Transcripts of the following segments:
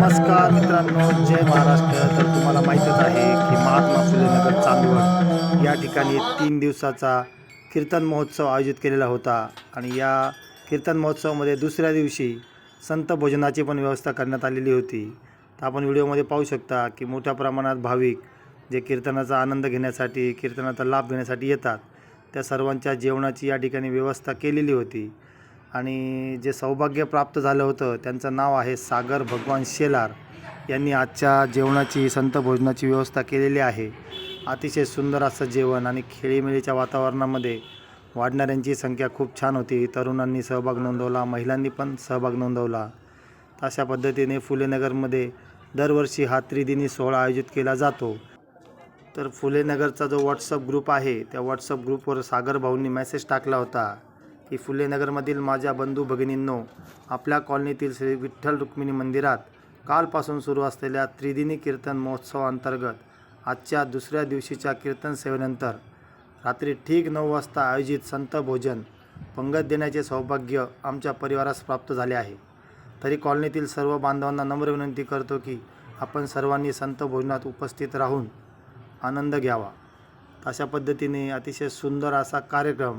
नमस्कार मित्रांनो जय महाराष्ट्र. तर तुम्हाला माहीतच आहे की महात्मा फुले नगर चांदवड या ठिकाणी तीन दिवसाचा कीर्तन महोत्सव आयोजित केलेला होता. आणि या कीर्तन महोत्सवामध्ये दुसऱ्या दिवशी संत भोजनाची पण व्यवस्था करण्यात आलेली होती. तर आपण व्हिडिओमध्ये पाहू शकता की मोठ्या प्रमाणात भाविक जे कीर्तनाचा आनंद घेण्यासाठी कीर्तनाचा लाभ घेण्यासाठी येतात त्या सर्वांच्या जेवणाची या ठिकाणी व्यवस्था केलेली होती. आणि जे सौभाग्य प्राप्त झालं होतं त्यांचं नाव आहे सागर भगवान शेलार. यांनी आजच्या जेवणाची संत भोजनाची व्यवस्था केलेली आहे. अतिशय सुंदर असं जेवण आणि खेळीमेळीच्या वातावरणामध्ये वाढणाऱ्यांची संख्या खूप छान होती. तरुणांनी सहभाग नोंदवला महिलांनी पण सहभाग नोंदवला. तर अशा पद्धतीने फुलेनगरमध्ये दरवर्षी हा त्रिदिनी सोहळा आयोजित केला जातो. तर फुलेनगरचा जो व्हॉट्सअप ग्रुप आहे त्या व्हॉट्सअप ग्रुपवर सागर भाऊंनी मेसेज टाकला होता. की फुलेनगरमधील माझ्या बंधू भगिनींनो आपल्या कॉलनीतील श्री विठ्ठल रुक्मिणी मंदिरात कालपासून सुरू असलेल्या त्रिदिनी कीर्तन महोत्सवाअंतर्गत आजच्या दुसऱ्या दिवशीच्या कीर्तन सेवेनंतर रात्री ठीक नऊ वाजता आयोजित संत भोजन पंगत देण्याचे सौभाग्य आमच्या परिवारास प्राप्त झाले आहे. तरी कॉलनीतील सर्व बांधवांना नम्र विनंती करतो की आपण सर्वांनी संत भोजनात उपस्थित राहून आनंद घ्यावा. अशा पद्धतीने अतिशय सुंदर असा कार्यक्रम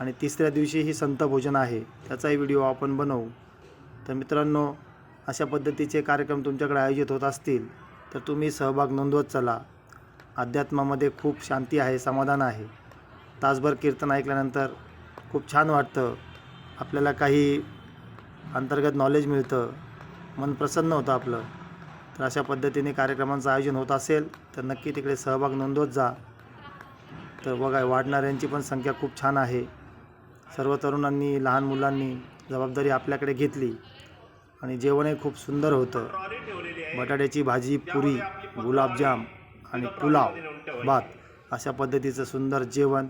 आणि तिसऱ्या दिवशीही संत भोजन आहे. त्याचाही व्हिडिओ आपण बनवू. तर मित्रांनो अशा पद्धतीचे कार्यक्रम तुमच्याकडे आयोजित होत असतील तर तुम्ही सहभाग नोंदवत चला. अध्यात्मामध्ये खूप शांती आहे समाधान आहे. तासभर कीर्तन ऐकल्यानंतर खूप छान वाटतं. आपल्याला काही अंतर्गत नॉलेज मिळतं. मन प्रसन्न होतं आपलं. तर अशा पद्धतीने कार्यक्रमांचं आयोजन होत असेल तर नक्की तिकडे सहभाग नोंदवत जा. तर बघा वाढणाऱ्यांची पण संख्या खूप छान आहे. सर्व तरुणांनी लहान मुलांनी जबाबदारी आपल्याकडे घेतली आणि जेवणही खूप सुंदर होतं. बटाट्याची भाजी पुरी गुलाबजाम आणि पुलाव भात अशा पद्धतीचं सुंदर जेवण.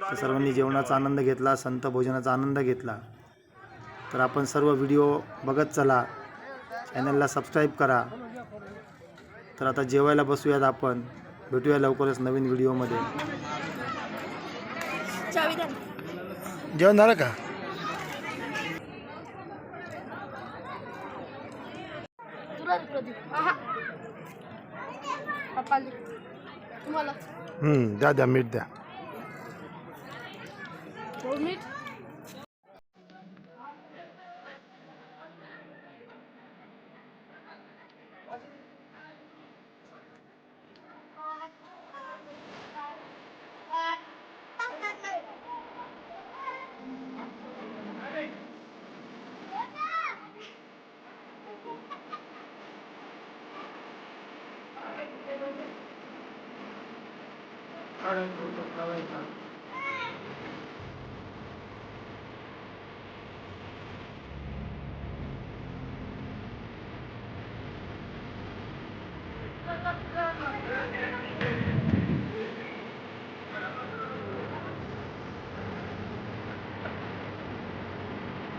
तर सर्वांनी जेवणाचा आनंद घेतला संत भोजनाचा आनंद घेतला. तर आपण सर्व व्हिडिओ बघत चला. चॅनलला सबस्क्राईब करा. तर आता जेवायला बसूयात आपण. भेटूया लवकरच नवीन व्हिडिओमध्ये. चावी जेवण झालं का द्या द्या मीठ द्या. दोन मीठ? 洗い物とかわ。